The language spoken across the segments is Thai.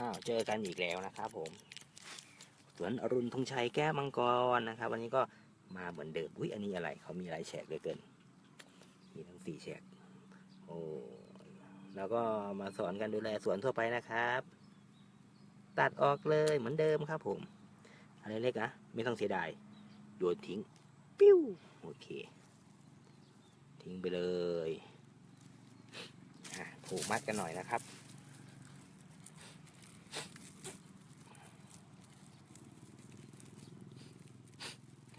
อ้าวเจอกันอีกแล้วนะครับผมสวนอรุณธงชัยแก้วมังกรนะครับ วันนี้ก็มาเหมือนเดิมอุ้ยอันนี้อะไรเขามีหลายแฉกเลยเกิน มีทั้งสี่แฉกโอ้แล้วก็มาสอนกันดูแลสวนทั่วไปนะครับ ตัดออกเลยเหมือนเดิมครับผมอะไรเล็กนะไม่ต้องเสียดายโยนทิ้งปิ้วโอเค ทิ้งไปเลยอะผูกมัดกันหน่อยนะครับ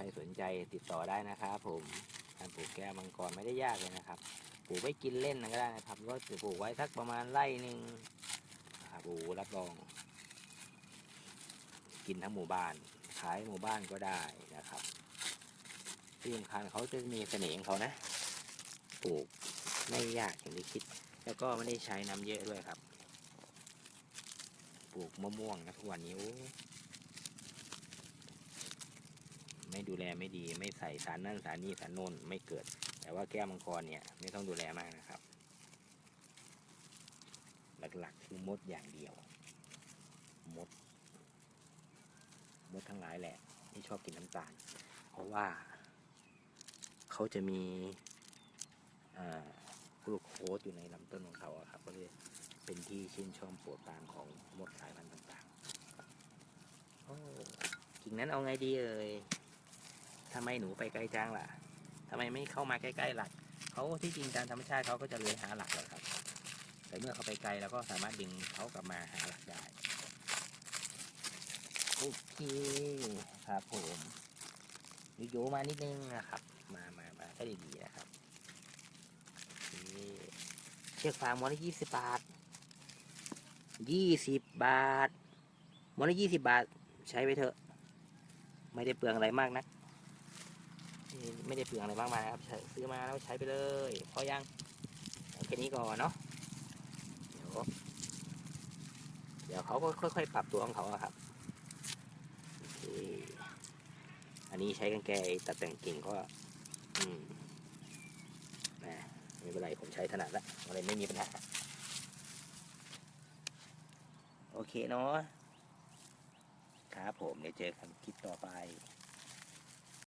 รสนใจติดต่อได้นะครับผมการปลูกแก้วมังกรไม่ได้ยากเลยนะครับปลูกไว้กินเล่นก็ได้นะครับก็จะปลูกไว้สักประมาณไร่หนึ่งครับโอ้โหรับรอง กินทั้งหมู่บ้าน ขายหมู่บ้านก็ได้นะครับที่สำคัญเขาจะมีเสน่ห์ของเขานะปลูกไม่ยากอย่างที่คิด แล้วก็ไม่ได้ใช้น้ำเยอะด้วยครับ ปลูกมะม่วงนะทุกวันนี้โอ้ไม่ดู แลไม่ดี ไม่ใส่สารนั่นสารนี่สารโน่นไม่เกิด แต่ว่าแก้วมังกรเนี่ยไม่ต้องดูแลมากนะครับ หลักๆคือมดอย่างเดียว มด มดทั้งหลายแหละที่ชอบกินน้ำตาล เพราะว่า เขาจะมีกลูโคสอยู่ในลำต้นของเขาครับ ก็เลยเป็นที่ชื่นชอบปรดปรานของมดสายพันธุ์ต่างๆโอ้กิ่งนั้นเอาไงดีเอ่ย ทำไมหนูไปไกลจังล่ะทำไมไม่เข้ามาใกล้ๆหลักเขาที่จริงตามธรรมชาติเขาก็จะเลื้อยหาหลักเลยครับ แต่เมื่อเขาไปไกลเราก็สามารถดึงเขากลับมาหาหลักได้โอเคครับผมโยๆมานิดนึงนะครับ มามามาก็ดีๆนะครับเชือกฟางมวนละยี่สิบบาทยี่สิบบาทมวนละยี่สิบบาท ใช้ไปเถอะ ไม่ได้เปลืองอะไรมากนะ ไม่ได้เปลืองอะไรมากมายนะครับซื้อมาแล้วใช้ไปเลยพอยังแค่นี้ก่อนเนาะเดี๋ยวเดี๋ยวเขาก็ค่อยๆ ปรับตัวของเขาครับโอเคอันนี้ใช้กันไกตัดแต่งกิ่งก็ อืมนะไม่เป็นไรผมใช้ถนัดแล้วอะไรไม่มีปัญหาโอเคเนาะครับผมเดี๋ยวเจอกันคลิปต่อไป